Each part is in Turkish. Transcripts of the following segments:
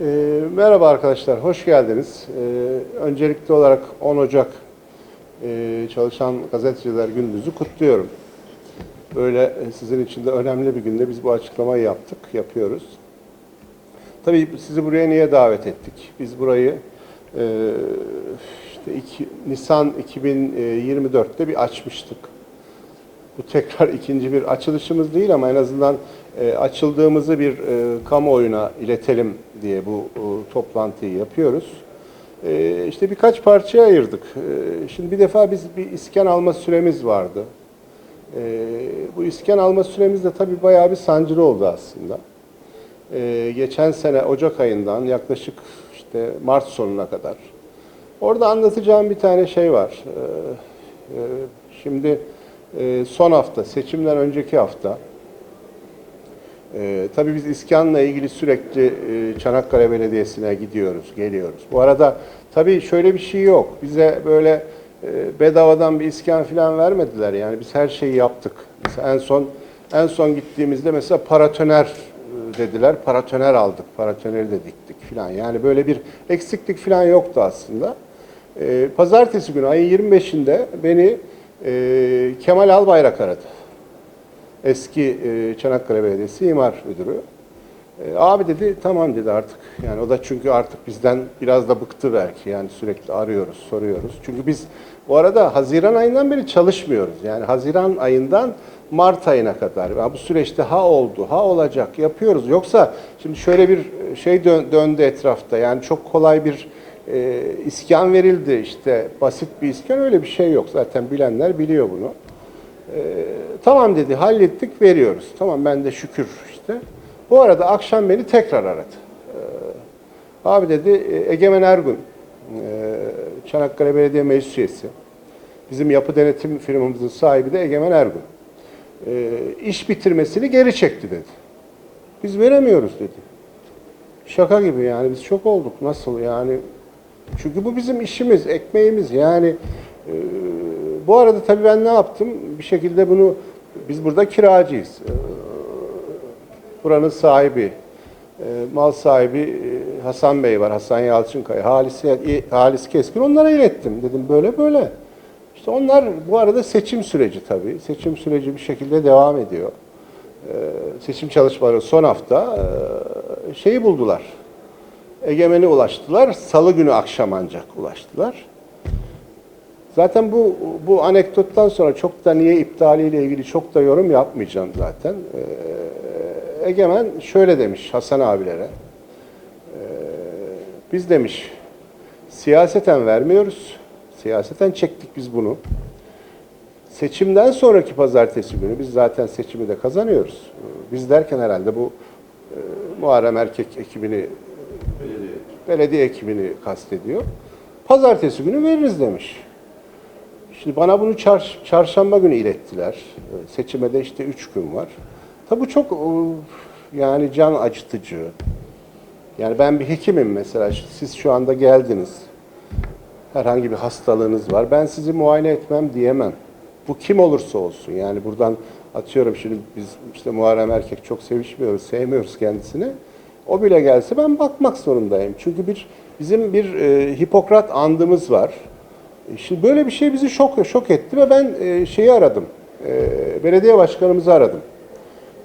Ee, merhaba arkadaşlar, hoş geldiniz. Ee, öncelikli olarak 10 Ocak e, Çalışan Gazeteciler Gündüzü kutluyorum. Böyle e, sizin için de önemli bir günde biz bu açıklamayı yaptık, yapıyoruz. Tabii sizi buraya niye davet ettik? Biz burayı e, işte iki, Nisan 2024'te bir açmıştık. Bu tekrar ikinci bir açılışımız değil ama en azından e, açıldığımızı bir e, kamuoyuna iletelim diye bu e, toplantıyı yapıyoruz. E, işte birkaç parçaya ayırdık. E, şimdi bir defa biz bir iskan alma süremiz vardı. E, bu iskan alma süremiz de tabii bayağı bir sancılı oldu aslında. E, geçen sene Ocak ayından yaklaşık işte Mart sonuna kadar. Orada anlatacağım bir tane şey var. E, e, şimdi e, son hafta, seçimden önceki hafta ee, tabii biz iskanla ilgili sürekli e, Çanakkale Belediyesi'ne gidiyoruz, geliyoruz. Bu arada tabii şöyle bir şey yok. Bize böyle e, bedavadan bir iskan falan vermediler. Yani biz her şeyi yaptık. Mesela en son en son gittiğimizde mesela paratoner e, dediler. Paratoner aldık. Paratoneri de diktik falan. Yani böyle bir eksiklik falan yoktu aslında. E, pazartesi günü ayın 25'inde beni e, Kemal Albayrak aradı eski e, Çanakkale Belediyesi İmar Müdürü. E, abi dedi tamam dedi artık. Yani o da çünkü artık bizden biraz da bıktı belki. Yani sürekli arıyoruz, soruyoruz. Çünkü biz bu arada Haziran ayından beri çalışmıyoruz. Yani Haziran ayından Mart ayına kadar. Yani bu süreçte ha oldu, ha olacak yapıyoruz. Yoksa şimdi şöyle bir şey dön, döndü etrafta. Yani çok kolay bir e, iskan verildi işte basit bir iskan öyle bir şey yok. Zaten bilenler biliyor bunu. Ee, tamam dedi, hallettik, veriyoruz. Tamam ben de şükür işte. Bu arada akşam beni tekrar aradı. Ee, abi dedi, e, Egemen Ergun, e, Çanakkale Belediye Meclis Üyesi. Bizim yapı denetim firmamızın sahibi de Egemen Ergun. E, iş bitirmesini geri çekti dedi. Biz veremiyoruz dedi. Şaka gibi yani biz çok olduk. Nasıl yani? Çünkü bu bizim işimiz, ekmeğimiz yani. E, bu arada tabii ben ne yaptım? Bir şekilde bunu, biz burada kiracıyız. Ee, buranın sahibi, e, mal sahibi e, Hasan Bey var, Hasan Yalçınkaya, Halis, Halis Keskin. Onlara ilettim. Dedim böyle böyle. İşte onlar bu arada seçim süreci tabii. Seçim süreci bir şekilde devam ediyor. Ee, seçim çalışmaları son hafta e, şeyi buldular. Egemen'e ulaştılar. Salı günü akşam ancak ulaştılar. Zaten bu bu anekdottan sonra çok da niye iptaliyle ilgili çok da yorum yapmayacağım zaten. Ee, Egemen şöyle demiş Hasan abilere. Ee, biz demiş siyaseten vermiyoruz. Siyaseten çektik biz bunu. Seçimden sonraki pazartesi günü biz zaten seçimi de kazanıyoruz. Biz derken herhalde bu e, Muharrem Erkek ekibini belediye, belediye ekibini kastediyor. Pazartesi günü veririz demiş. Şimdi bana bunu çar, çarşamba günü ilettiler. Ee, seçime de işte üç gün var. Tabi bu çok yani can acıtıcı. Yani ben bir hekimim mesela. Siz şu anda geldiniz. Herhangi bir hastalığınız var. Ben sizi muayene etmem diyemem. Bu kim olursa olsun. Yani buradan atıyorum şimdi biz işte Muharrem Erkek çok sevişmiyoruz, sevmiyoruz kendisini. O bile gelse ben bakmak zorundayım. Çünkü bir bizim bir e, Hipokrat andımız var. E, şimdi böyle bir şey bizi şok şok etti ve ben e, şeyi aradım. E, belediye başkanımızı aradım.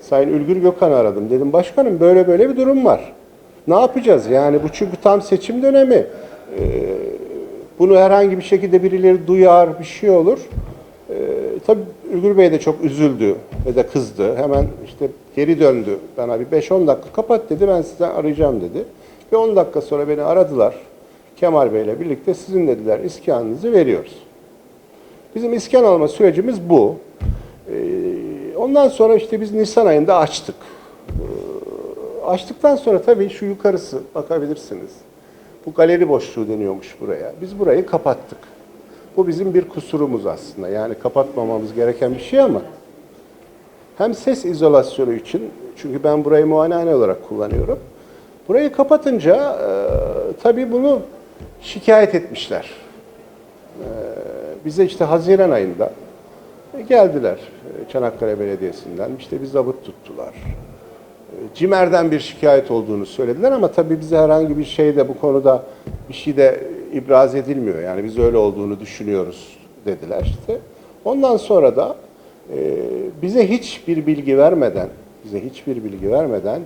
Sayın Ülgür Gökhan'ı aradım. Dedim başkanım böyle böyle bir durum var. Ne yapacağız? Yani bu çünkü tam seçim dönemi. Bunu herhangi bir şekilde birileri duyar, bir şey olur. E, tabii Ülgür Bey de çok üzüldü ve de kızdı. Hemen işte geri döndü. Bana bir 5-10 dakika kapat dedi. Ben sizden arayacağım dedi. Ve 10 dakika sonra beni aradılar. Kemal Bey ile birlikte sizin dediler iskanınızı veriyoruz. Bizim iskan alma sürecimiz bu. Ee, ondan sonra işte biz Nisan ayında açtık. Ee, açtıktan sonra tabii şu yukarısı bakabilirsiniz. Bu galeri boşluğu deniyormuş buraya. Biz burayı kapattık. Bu bizim bir kusurumuz aslında. Yani kapatmamamız gereken bir şey ama hem ses izolasyonu için çünkü ben burayı muayenehane olarak kullanıyorum. Burayı kapatınca e, tabii bunu şikayet etmişler. Ee, bize işte Haziran ayında geldiler Çanakkale Belediyesi'nden. işte bir zabıt tuttular. Ee, CİMER'den bir şikayet olduğunu söylediler ama tabii bize herhangi bir şey de bu konuda bir şey de ibraz edilmiyor. Yani biz öyle olduğunu düşünüyoruz dediler işte. Ondan sonra da e, bize hiçbir bilgi vermeden, bize hiçbir bilgi vermeden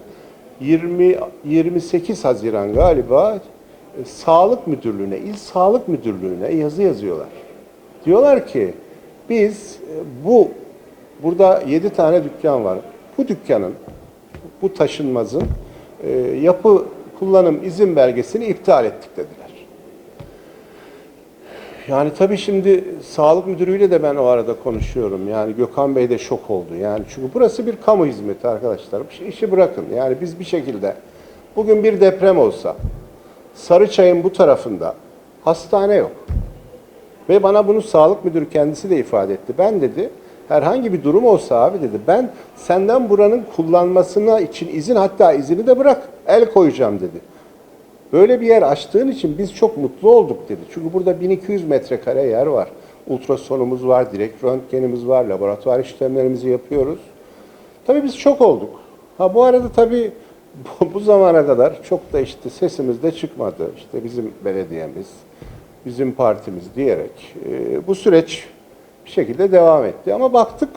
20 28 Haziran galiba e, Sağlık Müdürlüğü'ne, İl Sağlık Müdürlüğü'ne yazı yazıyorlar. Diyorlar ki biz e, bu burada 7 tane dükkan var. Bu dükkanın bu taşınmazın e, yapı kullanım izin belgesini iptal ettik dediler. Yani tabii şimdi sağlık müdürüyle de ben o arada konuşuyorum. Yani Gökhan Bey de şok oldu. Yani çünkü burası bir kamu hizmeti arkadaşlar. İşi bırakın. Yani biz bir şekilde bugün bir deprem olsa Sarıçay'ın bu tarafında hastane yok. Ve bana bunu sağlık müdürü kendisi de ifade etti. Ben dedi herhangi bir durum olsa abi dedi ben senden buranın kullanmasına için izin hatta izini de bırak el koyacağım dedi. Böyle bir yer açtığın için biz çok mutlu olduk dedi. Çünkü burada 1200 metrekare yer var. Ultrasonumuz var, direkt röntgenimiz var, laboratuvar işlemlerimizi yapıyoruz. Tabii biz çok olduk. Ha bu arada tabii bu, bu zamana kadar çok da işte sesimiz de çıkmadı. İşte bizim belediyemiz, bizim partimiz diyerek e, bu süreç bir şekilde devam etti. Ama baktık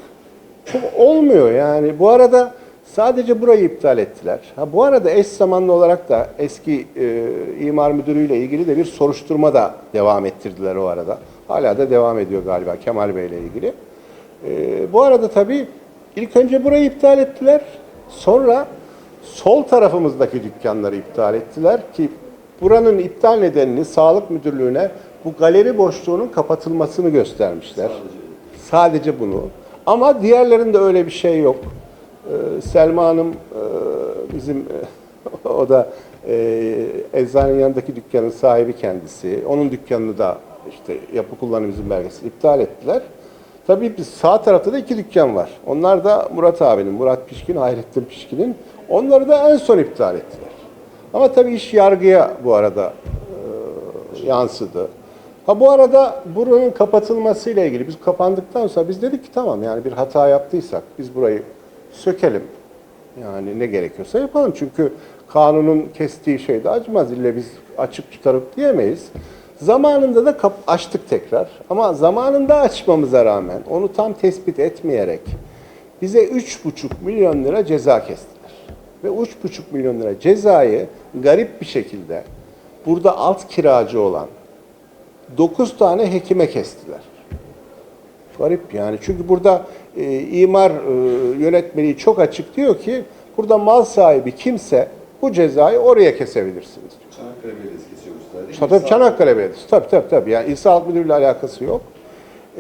çok olmuyor yani. Bu arada sadece burayı iptal ettiler. Ha bu arada eş zamanlı olarak da eski e, imar müdürüyle ilgili de bir soruşturma da devam ettirdiler o arada. Hala da devam ediyor galiba Kemal Bey ile ilgili. E, bu arada tabii ilk önce burayı iptal ettiler. Sonra sol tarafımızdaki dükkanları iptal ettiler ki buranın iptal nedenini sağlık müdürlüğüne bu galeri boşluğunun kapatılmasını göstermişler. Sadece bunu. Ama diğerlerinde öyle bir şey yok. Ee, Selma Hanım e, bizim e, o da e, eczanenin yanındaki dükkanın sahibi kendisi. Onun dükkanını da işte yapı kullanım izin belgesini iptal ettiler. Tabii biz sağ tarafta da iki dükkan var. Onlar da Murat abinin, Murat Pişkin, Hayrettin Pişkin'in. Onları da en son iptal ettiler. Ama tabii iş yargıya bu arada e, yansıdı. Ha bu arada buranın kapatılmasıyla ilgili biz kapandıktan sonra biz dedik ki tamam yani bir hata yaptıysak biz burayı sökelim. Yani ne gerekiyorsa yapalım. Çünkü kanunun kestiği şey de acımaz. İlle biz açıp çıkarıp diyemeyiz. Zamanında da açtık tekrar. Ama zamanında açmamıza rağmen onu tam tespit etmeyerek bize 3,5 milyon lira ceza kestiler. Ve 3,5 milyon lira cezayı garip bir şekilde burada alt kiracı olan 9 tane hekime kestiler. Garip yani. Çünkü burada e, imar e, yönetmeliği çok açık diyor ki burada mal sahibi kimse bu cezayı oraya kesebilirsiniz diyor. Çanakkale Belediyesi kesiyormuş sadece. Tabii Çanakkale Belediyesi. Tabii tabii tabii. Yani İl Sağlık Müdürlüğü ile alakası yok.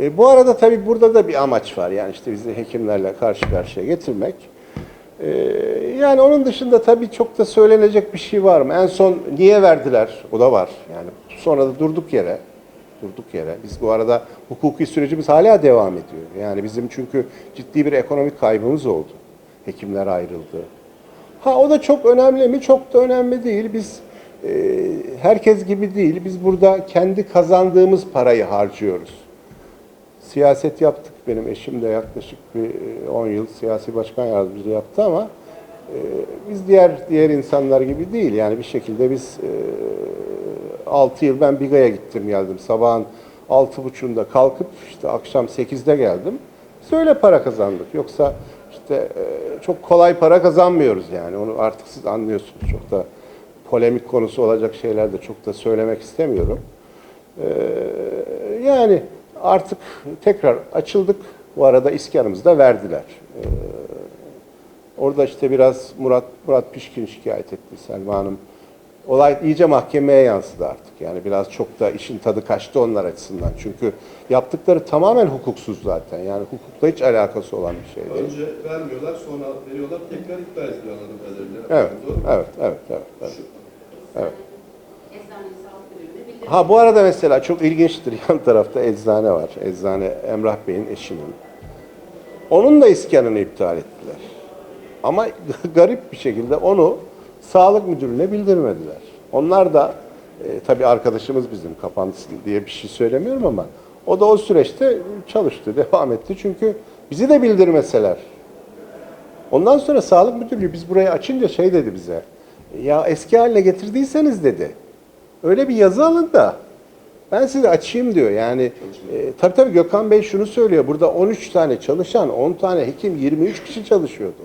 E, bu arada tabii burada da bir amaç var. Yani işte bizi hekimlerle karşı karşıya getirmek. E, yani onun dışında tabii çok da söylenecek bir şey var mı? En son niye verdiler? O da var. Yani sonra da durduk yere durduk yere. Biz bu arada hukuki sürecimiz hala devam ediyor. Yani bizim çünkü ciddi bir ekonomik kaybımız oldu. Hekimler ayrıldı. Ha o da çok önemli mi? Çok da önemli değil. Biz e, herkes gibi değil. Biz burada kendi kazandığımız parayı harcıyoruz. Siyaset yaptık. Benim eşim de yaklaşık bir e, 10 yıl siyasi başkan yardımcılığı yaptı ama e, biz diğer diğer insanlar gibi değil. Yani bir şekilde biz e, 6 yıl ben Biga'ya gittim geldim. Sabahın 6.30'unda kalkıp işte akşam 8'de geldim. Biz para kazandık. Yoksa işte e, çok kolay para kazanmıyoruz yani. Onu artık siz anlıyorsunuz. Çok da polemik konusu olacak şeyler de çok da söylemek istemiyorum. Ee, yani artık tekrar açıldık. Bu arada iskanımızı da verdiler. Ee, orada işte biraz Murat Murat Pişkin şikayet etti Selma Hanım. Olay iyice mahkemeye yansıdı artık. Yani biraz çok da işin tadı kaçtı onlar açısından. Çünkü yaptıkları tamamen hukuksuz zaten. Yani hukukla hiç alakası olan bir şey değil. Önce vermiyorlar, sonra veriyorlar, tekrar iptal ediliyor anladığım kadarıyla. Evet, evet, evet, evet. evet. evet. Eczane Sağlık Müdürlüğü'ne bildirim. Ha bu arada mesela çok ilginçtir yan tarafta eczane var. Eczane Emrah Bey'in eşinin. Onun da iskanını iptal ettiler. Ama garip bir şekilde onu sağlık müdürüne bildirmediler. Onlar da e, tabii arkadaşımız bizim kapansın diye bir şey söylemiyorum ama o da o süreçte çalıştı, devam etti. Çünkü bizi de bildirmeseler Ondan sonra sağlık müdürlüğü biz burayı açınca şey dedi bize. Ya eski haline getirdiyseniz dedi. Öyle bir yazı alın da ben size açayım diyor. Yani e, tabii tabii Gökhan Bey şunu söylüyor. Burada 13 tane çalışan, 10 tane hekim, 23 kişi çalışıyordu.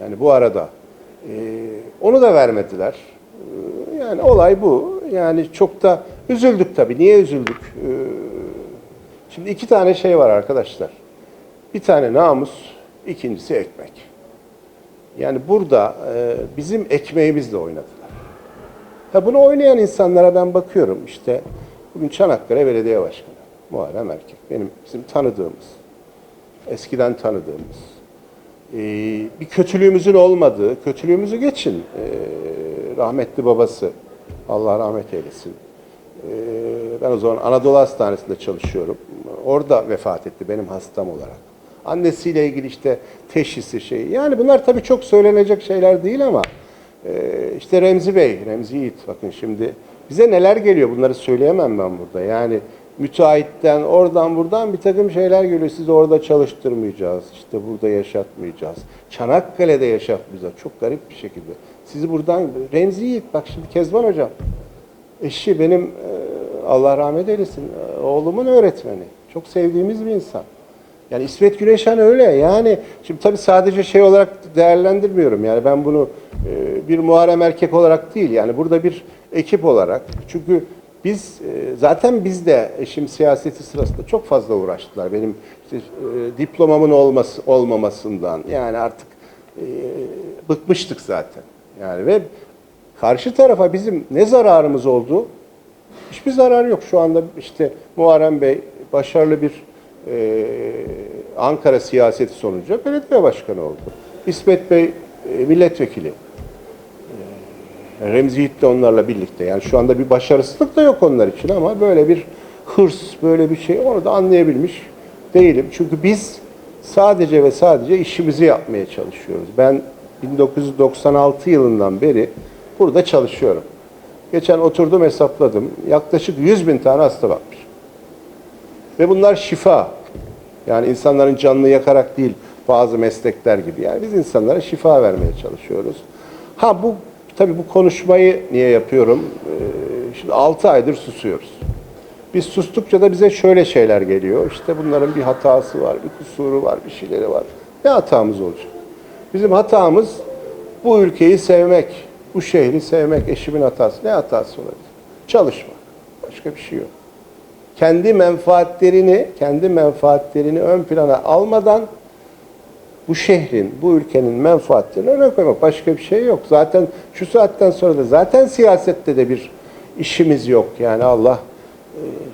Yani bu arada. E, onu da vermediler. E, yani olay bu. Yani çok da üzüldük tabii. Niye üzüldük? E, şimdi iki tane şey var arkadaşlar. Bir tane namus, ikincisi ekmek. Yani burada e, bizim ekmeğimizle oynadılar. Ha bunu oynayan insanlara ben bakıyorum işte. Bugün Çanakkale Belediye Başkanı Muharrem Erkek. Benim bizim tanıdığımız eskiden tanıdığımız. Ee, bir kötülüğümüzün olmadığı kötülüğümüzü geçin. Ee, rahmetli babası Allah rahmet eylesin. Ee, ben o zaman Anadolu Hastanesi'nde çalışıyorum. Orada vefat etti benim hastam olarak. Annesiyle ilgili işte teşhisi şey. Yani bunlar tabii çok söylenecek şeyler değil ama ee, işte Remzi Bey, Remzi Yiğit bakın şimdi bize neler geliyor bunları söyleyemem ben burada. Yani müteahhitten oradan buradan bir takım şeyler geliyor. Sizi orada çalıştırmayacağız, işte burada yaşatmayacağız. Çanakkale'de yaşatmayacağız. Çok garip bir şekilde. Sizi buradan, Remzi Yiğit bak şimdi Kezban Hocam, eşi benim e, Allah rahmet eylesin e, oğlumun öğretmeni. Çok sevdiğimiz bir insan. Yani İsmet Güneşen öyle. Yani şimdi tabii sadece şey olarak değerlendirmiyorum. Yani ben bunu e, bir Muharrem erkek olarak değil. Yani burada bir ekip olarak. Çünkü biz e, zaten biz de eşim siyaseti sırasında çok fazla uğraştılar. Benim işte e, diplomamın olması olmamasından. Yani artık e, bıkmıştık zaten. Yani ve karşı tarafa bizim ne zararımız oldu? Hiçbir zararı yok. Şu anda işte Muharrem Bey başarılı bir e, Ankara siyaseti sonucu belediye başkanı oldu. İsmet Bey e, milletvekili. E, Remzi Yiğit de onlarla birlikte. Yani şu anda bir başarısızlık da yok onlar için ama böyle bir hırs, böyle bir şey onu da anlayabilmiş değilim. Çünkü biz sadece ve sadece işimizi yapmaya çalışıyoruz. Ben 1996 yılından beri burada çalışıyorum. Geçen oturdum hesapladım. Yaklaşık 100 bin tane hasta bakmış. Ve bunlar şifa. Yani insanların canını yakarak değil bazı meslekler gibi. Yani biz insanlara şifa vermeye çalışıyoruz. Ha bu tabii bu konuşmayı niye yapıyorum? Ee, şimdi 6 aydır susuyoruz. Biz sustukça da bize şöyle şeyler geliyor. İşte bunların bir hatası var, bir kusuru var, bir şeyleri var. Ne hatamız olacak? Bizim hatamız bu ülkeyi sevmek, bu şehri sevmek, eşimin hatası. Ne hatası olabilir? Çalışmak. Başka bir şey yok kendi menfaatlerini, kendi menfaatlerini ön plana almadan bu şehrin, bu ülkenin menfaatlerini öne koymak. Başka bir şey yok. Zaten şu saatten sonra da zaten siyasette de bir işimiz yok. Yani Allah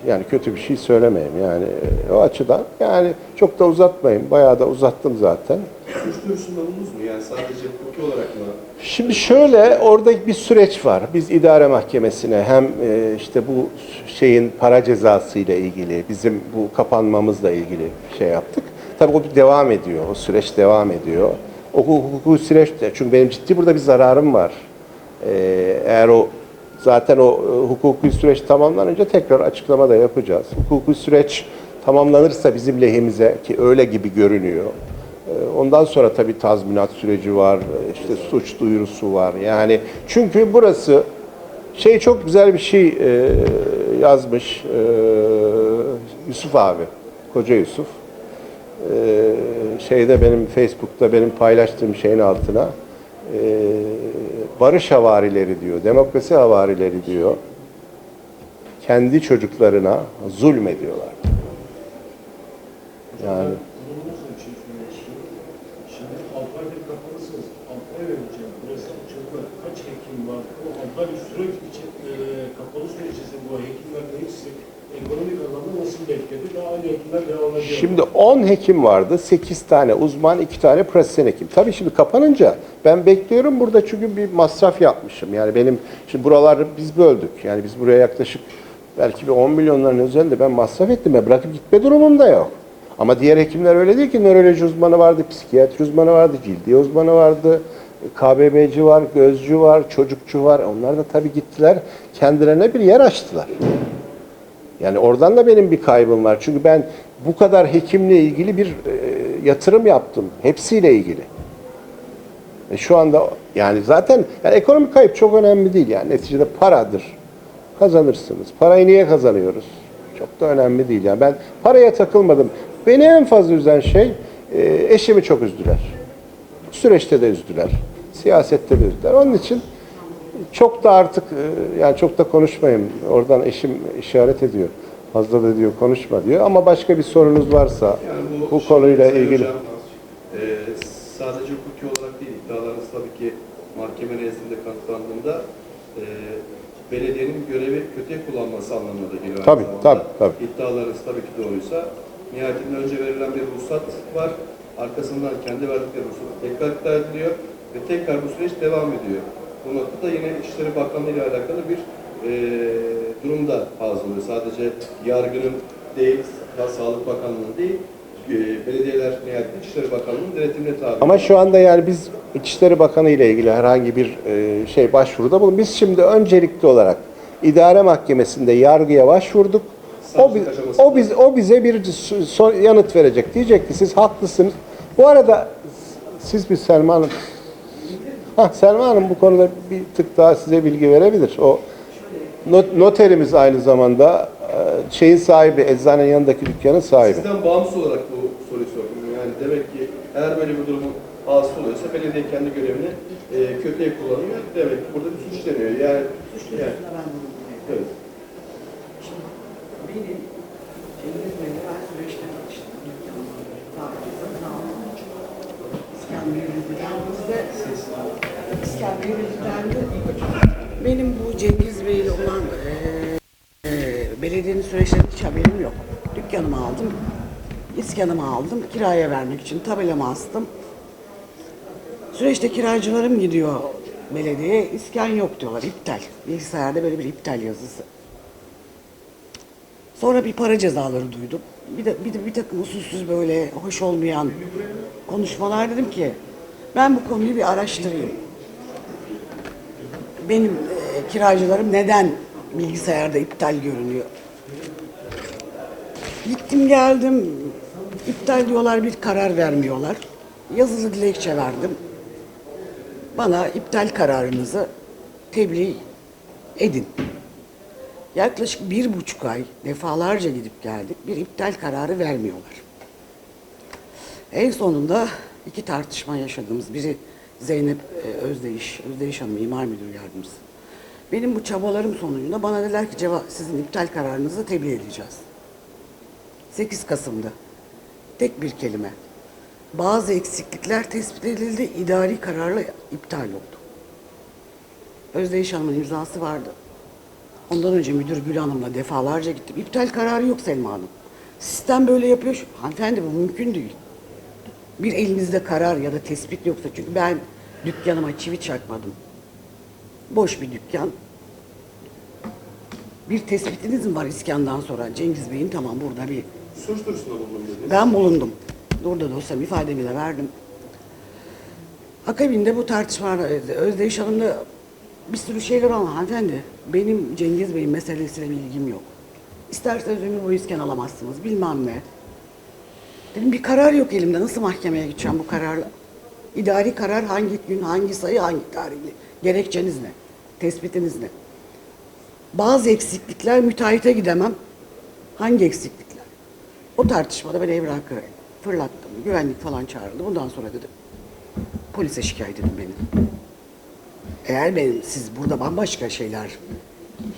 yani kötü bir şey söylemeyeyim yani e, o açıdan. Yani çok da uzatmayayım. Bayağı da uzattım zaten. Suç duyurusunda bulundunuz mu? Yani sadece hukuki olarak mı? Şimdi şöyle orada bir süreç var. Biz idare mahkemesine hem e, işte bu şeyin para cezası ile ilgili bizim bu kapanmamızla ilgili şey yaptık. Tabii o bir devam ediyor. O süreç devam ediyor. O hukuki süreç de çünkü benim ciddi burada bir zararım var. E, eğer o zaten o e, hukuki süreç tamamlanınca tekrar açıklama da yapacağız. Hukuki süreç tamamlanırsa bizim lehimize ki öyle gibi görünüyor. Ee, Ondan sonra tabii tazminat süreci var, işte suç duyurusu var. Yani çünkü burası şey çok güzel bir şey e, yazmış e, Yusuf abi, Koca Yusuf. E, şeyde benim Facebook'ta benim paylaştığım şeyin altına e, barış havarileri diyor, demokrasi havarileri diyor. Kendi çocuklarına zulmediyorlar. Yani Bulunduğunuz için şunu istiyorum. Şimdi Alpay'da kapalısınız. Alpay vereceğim. Burası açıldı. Kaç hekim var? O Alpay sürekli için, e, kapalı süreç içerisinde bu hekimlerin hepsi ekonomik anlamda nasıl bekledi ve aynı hekimler devam ediyor. Şimdi 10 hekim vardı, 8 tane uzman, 2 tane pratisyen hekim. Tabii şimdi kapanınca ben bekliyorum burada çünkü bir masraf yapmışım. Yani benim, şimdi buraları biz böldük. Yani biz buraya yaklaşık belki bir 10 milyonların üzerinde ben masraf ettim. Ben bırakıp gitme durumum da yok. Ama diğer hekimler öyle değil ki. Nöroloji uzmanı vardı, psikiyatri uzmanı vardı, cildi uzmanı vardı. KBB'ci var, gözcü var, çocukçu var. Onlar da tabii gittiler, kendilerine bir yer açtılar. Yani oradan da benim bir kaybım var. Çünkü ben bu kadar hekimle ilgili bir e, yatırım yaptım. Hepsiyle ilgili. E şu anda yani zaten yani ekonomik kayıp çok önemli değil yani neticede paradır. Kazanırsınız. Parayı niye kazanıyoruz? Çok da önemli değil yani ben paraya takılmadım. Beni en fazla üzen şey e, eşimi çok üzdüler. Süreçte de üzdüler. Siyasette de üzdüler. Onun için çok da artık e, yani çok da konuşmayayım. Oradan eşim işaret ediyor. Fazla da diyor konuşma diyor. Ama başka bir sorunuz varsa Yani bu, şey, konuyla ilgili. Hocam, e, sadece hukuki olarak değil, iddialarınız tabii ki mahkeme nezdinde kanıtlandığında e, belediyenin görevi kötüye kullanması anlamına da geliyor. Tabii, tabii, tabii. İddialarınız tabii ki doğruysa, nihayetinde önce verilen bir ruhsat var, arkasından kendi verdikleri ruhsat tekrar iptal ediliyor ve tekrar bu süreç devam ediyor. Bu noktada yine İçişleri Bakanlığı ile alakalı bir e, durumda hazırlıyor. Sadece yargının değil, Sa- Sağlık Bakanlığı'nın değil, e, belediyeler nihayetinde İçişleri Bakanlığı'nın denetimine tabi. Ama şu anda yani biz İçişleri Bakanı ile ilgili herhangi bir e, şey başvuruda bulun. Biz şimdi öncelikli olarak idare mahkemesinde yargıya başvurduk. O, bi- Savcılık aşamasında. o, biz, o bize bir so- yanıt verecek. Diyecek ki siz haklısınız. Bu arada siz bir Selma Hanım, Hah, Selma Hanım bu konuda bir tık daha size bilgi verebilir. O not- noterimiz aynı zamanda e, şeyin sahibi, eczanenin yanındaki dükkanın sahibi. Sizden bağımsız olarak bu soruyu sordum. Yani demek ki eğer böyle bir durumun hasıl oluyorsa belediye kendi görevini e, kötüye kullanıyor. Demek ki burada bir suç deniyor. Yani, yani evet. Benim Cengiz Bey'le ben süreçte tanıştım. Satın aldım. İskender Benim bu Cengiz Bey'le olan eee eee, belediyenin süreçlerinde hiç haberim yok. Dükkanımı aldım. İskanımı aldım. Kiraya vermek için tabelamı astım. Süreçte kiracılarım gidiyor belediyeye. İskan yok diyorlar. iptal. Bilgisayarda böyle bir iptal yazısı. Sonra bir para cezaları duydum. Bir de bir, de, bir takım usulsüz böyle hoş olmayan konuşmalar dedim ki ben bu konuyu bir araştırayım. Benim e, kiracılarım neden bilgisayarda iptal görünüyor? Gittim geldim iptal diyorlar bir karar vermiyorlar. Yazılı dilekçe verdim. Bana iptal kararınızı tebliğ edin. Yaklaşık bir buçuk ay defalarca gidip geldik. Bir iptal kararı vermiyorlar. En sonunda iki tartışma yaşadığımız biri Zeynep e, Özdeyiş, Özdeyiş Hanım imar müdür yardımcısı. Benim bu çabalarım sonucunda bana dediler ki cevap sizin iptal kararınızı tebliğ edeceğiz. 8 Kasım'da tek bir kelime. Bazı eksiklikler tespit edildi, idari kararla iptal oldu. Özdeyiş Hanım'ın imzası vardı. Ondan önce müdür Gül Hanım'la defalarca gittim. İptal kararı yok Selma Hanım. Sistem böyle yapıyor. Hanımefendi bu mümkün değil. Bir elinizde karar ya da tespit yoksa çünkü ben dükkanıma çivi çakmadım. Boş bir dükkan. Bir tespitiniz mi var iskandan sonra? Cengiz Bey'in tamam burada bir Suç duyurusunda bulundum dedi. ben bulundum. Burada dosyam ifademi de verdim. Akabinde bu tartışmalar Özdeyiş Hanım'da bir sürü şeyler ama hanımefendi benim Cengiz Bey'in meselesiyle bir ilgim yok. İsterseniz ömür boyu iskan alamazsınız bilmem ne. Dedim bir karar yok elimde nasıl mahkemeye gideceğim bu kararla? İdari karar hangi gün, hangi sayı, hangi tarihli? Gerekçeniz ne? Tespitiniz ne? Bazı eksiklikler müteahhite gidemem. Hangi eksiklikler? O tartışmada ben evrakı fırlattım. Güvenlik falan çağrıldı. Bundan sonra dedim polise şikayet edin beni. Eğer benim siz burada bambaşka şeyler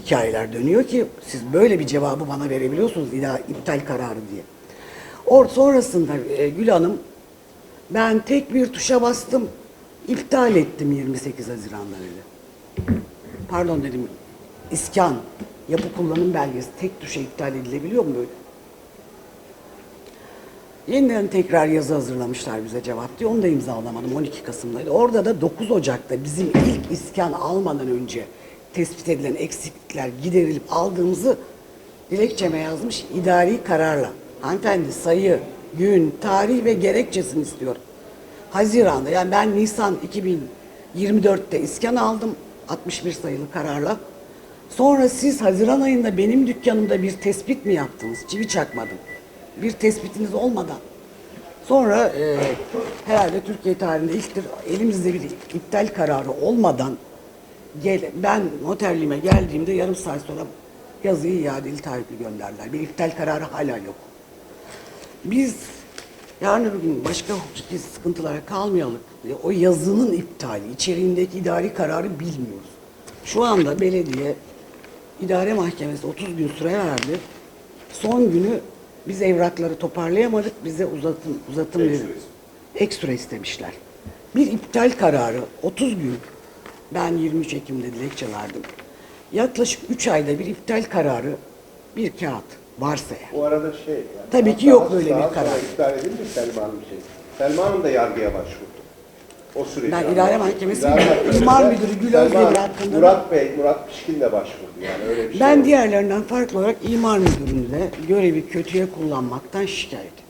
hikayeler dönüyor ki siz böyle bir cevabı bana verebiliyorsunuz iptal kararı diye. Or sonrasında e, Gül Hanım ben tek bir tuşa bastım iptal ettim 28 Haziran'da dedi. Pardon dedim iskan yapı kullanım belgesi tek tuşa iptal edilebiliyor mu böyle? Yeniden tekrar yazı hazırlamışlar bize cevap diye. Onu da imzalamadım 12 Kasım'daydı. Orada da 9 Ocak'ta bizim ilk iskan almadan önce tespit edilen eksiklikler giderilip aldığımızı dilekçeme yazmış idari kararla. Hanımefendi sayı, gün, tarih ve gerekçesini istiyorum. Haziran'da yani ben Nisan 2024'te iskan aldım 61 sayılı kararla. Sonra siz Haziran ayında benim dükkanımda bir tespit mi yaptınız? Çivi çakmadım. Bir tespitiniz olmadan. Sonra e, herhalde Türkiye tarihinde ilktir elimizde bir iptal kararı olmadan gel, ben noterliğime geldiğimde yarım saat sonra yazıyı iadeli taahhütlü gönderdiler. Bir iptal kararı hala yok. Biz yarın öbür gün başka hukuki sıkıntılara kalmayalım. O yazının iptali, içeriğindeki idari kararı bilmiyoruz. Şu anda belediye idare mahkemesi 30 gün süre verdi. Son günü biz evrakları toparlayamadık. Bize uzatım, uzatım verin. Ekstra istemişler. Bir iptal kararı 30 gün. Ben 23 Ekim'de dilekçe verdim. Yaklaşık 3 ayda bir iptal kararı bir kağıt varsa eğer. Bu arada şey... Yani Tabii ki yok böyle bir karar. iptal edildi Selma'nın şey. Selma'nın da yargıya başvurdu. O süreç. Ben İdare Mahkemesi İmar Müdürü Gül Özdemir hakkında- Murat Bey, Murat Pişkin de başvurdu yani öyle bir şey. Ben oldu. diğerlerinden farklı olarak imar müdürünü de görevi kötüye kullanmaktan şikayet ettim.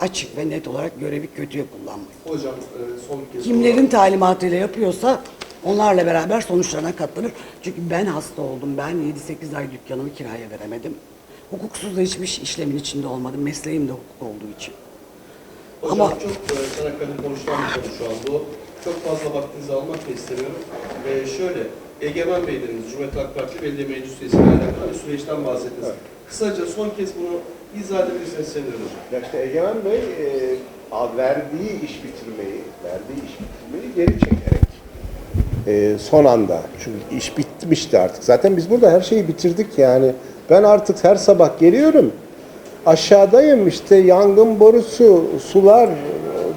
Açık ve net olarak görevi kötüye kullanmak. Hocam e, son bir kez Kimlerin talimatıyla yapıyorsa onlarla beraber sonuçlarına katlanır. Çünkü ben hasta oldum. Ben 7-8 ay dükkanımı kiraya veremedim. Hukuksuz da hiçbir işlemin içinde olmadım. Mesleğim de hukuk olduğu için. Hocam Ama- çok e, Çanakkale'de konuşulan bir konu şu an bu. Çok fazla vaktinizi almak da istemiyorum. E, şöyle, Egemen Bey dediniz, Cumhuriyet Halk Partisi Belediye Meclisi üyesiyle alakalı bir süreçten bahsettiniz. Evet. Kısaca son kez bunu izah edebilirseniz sevinirim hocam. Ya işte Egemen Bey e, verdiği iş bitirmeyi, verdiği iş bitirmeyi geri çekerek e, son anda çünkü iş bitmişti artık. Zaten biz burada her şeyi bitirdik yani. Ben artık her sabah geliyorum. Aşağıdayım işte yangın borusu, sular,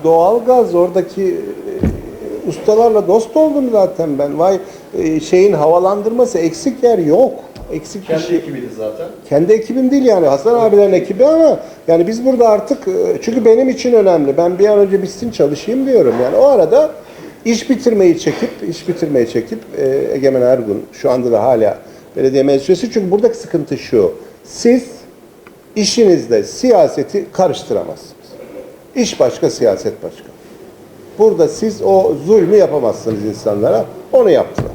doğalgaz oradaki e, ustalarla dost oldum zaten ben. Vay e, şeyin havalandırması eksik yer yok. Eksik Kendi şey. ekibiydi zaten. Kendi ekibim değil yani Hasan abilerin ekibi ama yani biz burada artık e, çünkü benim için önemli. Ben bir an önce bitsin çalışayım diyorum. Yani o arada iş bitirmeyi çekip iş bitirmeyi çekip Egemen Ergun şu anda da hala belediye meclisi çünkü buradaki sıkıntı şu. Siz işinizde siyaseti karıştıramazsınız. İş başka, siyaset başka. Burada siz o zulmü yapamazsınız insanlara. Onu yaptılar.